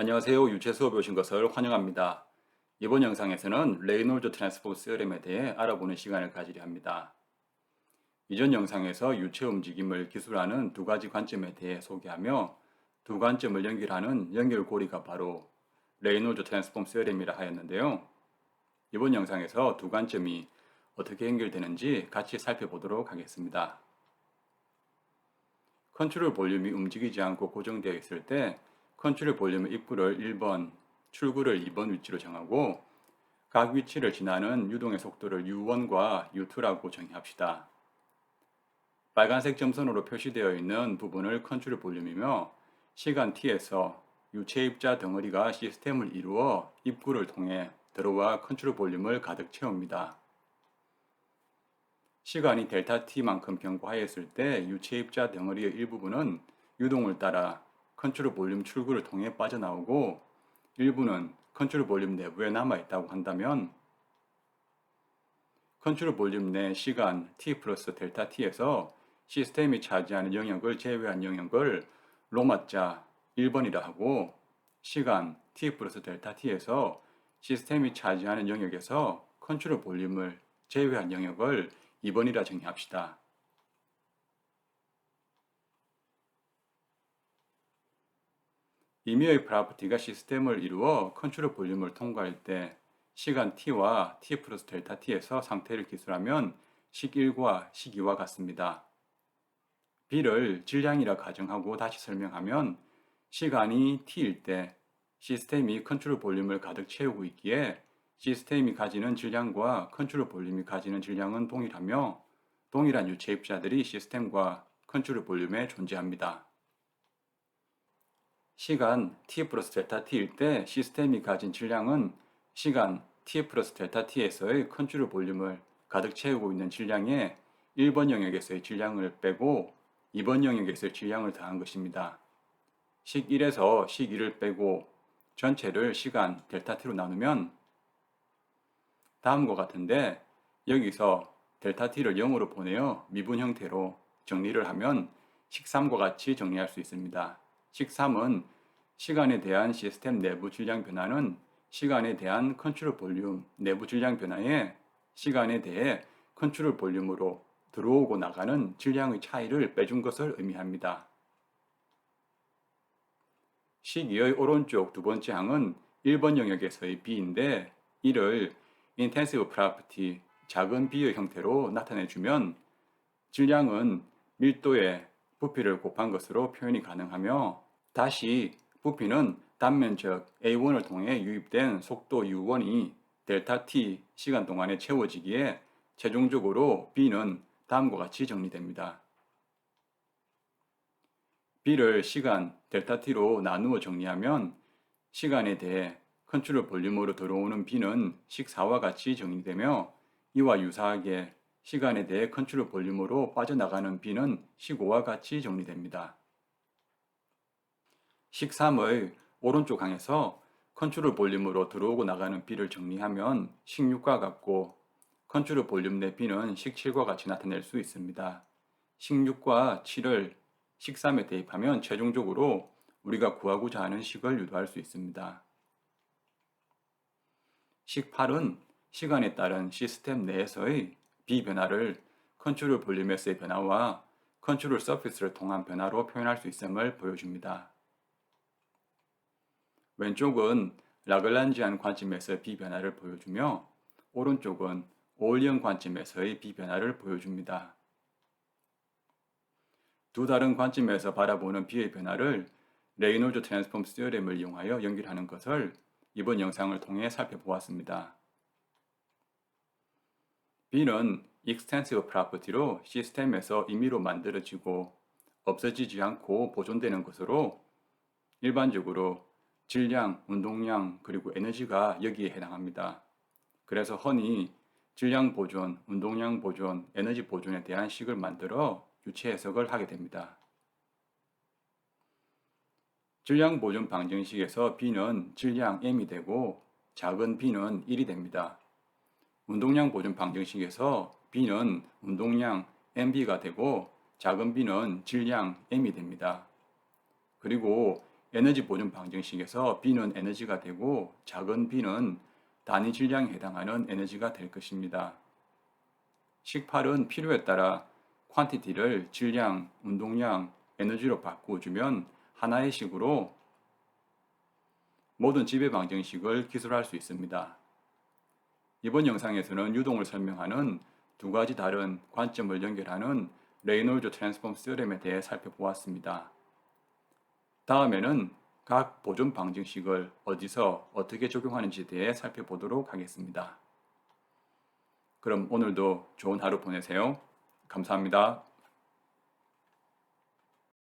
안녕하세요. 유체 수업에 오신 것을 환영합니다. 이번 영상에서는 레이놀드 트랜스폼 스어렘에 대해 알아보는 시간을 가지려 합니다. 이전 영상에서 유체 움직임을 기술하는 두 가지 관점에 대해 소개하며 두 관점을 연결하는 연결고리가 바로 레이놀드 트랜스폼 스어렘이라 하였는데요. 이번 영상에서 두 관점이 어떻게 연결되는지 같이 살펴보도록 하겠습니다. 컨트롤 볼륨이 움직이지 않고 고정되어 있을 때 컨트롤 볼륨의 입구를 1번, 출구를 2번 위치로 정하고 각 위치를 지나는 유동의 속도를 u1과 u2라고 정의합시다. 빨간색 점선으로 표시되어 있는 부분을 컨트롤 볼륨이며 시간 t에서 유체 입자 덩어리가 시스템을 이루어 입구를 통해 들어와 컨트롤 볼륨을 가득 채웁니다. 시간이 델타 t만큼 경과하였을 때 유체 입자 덩어리의 일부분은 유동을 따라 컨트롤 볼륨 출구를 통해 빠져나오고 일부는 컨트롤 볼륨 내부에 남아 있다고 한다면 컨트롤 볼륨 내 시간 t 플러스 델타 t에서 시스템이 차지하는 영역을 제외한 영역을 로마자 1번이라 하고 시간 t 플러스 델타 t에서 시스템이 차지하는 영역에서 컨트롤 볼륨을 제외한 영역을 2번이라 정의합시다. 임의의 프라퍼티가 시스템을 이루어 컨트롤 볼륨을 통과할 때 시간 t와 t 플러스 델타 t에서 상태를 기술하면 식 1과 식 2와 같습니다. b를 질량이라 가정하고 다시 설명하면 시간이 t일 때 시스템이 컨트롤 볼륨을 가득 채우고 있기에 시스템이 가지는 질량과 컨트롤 볼륨이 가지는 질량은 동일하며 동일한 유체 입자들이 시스템과 컨트롤 볼륨에 존재합니다. 시간 t 플러스 델타 t일 때 시스템이 가진 질량은 시간 t 플러스 델타 t에서의 컨트롤 볼륨을 가득 채우고 있는 질량에 1번 영역에서의 질량을 빼고 2번 영역에서의 질량을 더한 것입니다. 식 1에서 식 2를 빼고 전체를 시간 델타 t로 나누면 다음과 같은데 여기서 델타 t를 0으로 보내어 미분 형태로 정리를 하면 식 3과 같이 정리할 수 있습니다. 식 3은 시간에 대한 시스템 내부 질량 변화는 시간에 대한 컨트롤 볼륨 내부 질량 변화에 시간에 대해 컨트롤 볼륨으로 들어오고 나가는 질량의 차이를 빼준 것을 의미합니다. 식 2의 오른쪽 두 번째 항은 1번 영역에서의 B인데 이를 intensive property 작은 B의 형태로 나타내주면 질량은 밀도의 부피를 곱한 것으로 표현이 가능하며 다시 부피는 단면적 A1을 통해 유입된 속도 U1이 델타 t 시간 동안에 채워지기에 최종적으로 B는 다음과 같이 정리됩니다. B를 시간 델타 t로 나누어 정리하면 시간에 대해 컨트롤 볼륨으로 들어오는 B는 식 4와 같이 정리되며 이와 유사하게 시간에 대해 컨트롤 볼륨으로 빠져나가는 B는 식 5와 같이 정리됩니다. 식 3의 오른쪽 항에서 컨트롤 볼륨으로 들어오고 나가는 B를 정리하면 식 6과 같고 컨트롤 볼륨 내 B는 식 7과 같이 나타낼 수 있습니다. 식 6과 7을 식 3에 대입하면 최종적으로 우리가 구하고자 하는 식을 유도할 수 있습니다. 식 8은 시간에 따른 시스템 내에서의 비변화를 컨트롤 볼륨에서의 변화와 컨트롤 서피스를 통한 변화로 표현할 수 있음을 보여줍니다. 왼쪽은 라글란지안 관점에서의 비변화를 보여주며 오른쪽은 오일리언 관점에서의 비변화를 보여줍니다. 두 다른 관점에서 바라보는 비의 변화를 레이놀드 트랜스폼 스티어렘을 이용하여 연결하는 것을 이번 영상을 통해 살펴보았습니다. B는 extensive property로 시스템에서 임의로 만들어지고 없어지지 않고 보존되는 것으로 일반적으로 질량, 운동량, 그리고 에너지가 여기에 해당합니다. 그래서 흔히 질량 보존, 운동량 보존, 에너지 보존에 대한 식을 만들어 유체 해석을 하게 됩니다. 질량 보존 방정식에서 B는 질량 M이 되고 작은 B는 1이 됩니다. 운동량 보존 방정식에서 B는 운동량 MB가 되고 작은 B는 질량 M이 됩니다. 그리고 에너지 보존 방정식에서 B는 에너지가 되고 작은 b는 단위 질량에 해당하는 에너지가 될 것입니다. 식8은 필요에 따라 퀀티티를 질량, 운동량, 에너지로 바꾸어주면 하나의 식으로 모든 지배 방정식을 기술할 수 있습니다. 이번 영상에서는 유동을 설명하는 두 가지 다른 관점을 연결하는 레이놀즈 트랜스폼 스레럼에 대해 살펴보았습니다. 다음에는 각 보존 방정식을 어디서 어떻게 적용하는지에 대해 살펴보도록 하겠습니다. 그럼 오늘도 좋은 하루 보내세요. 감사합니다.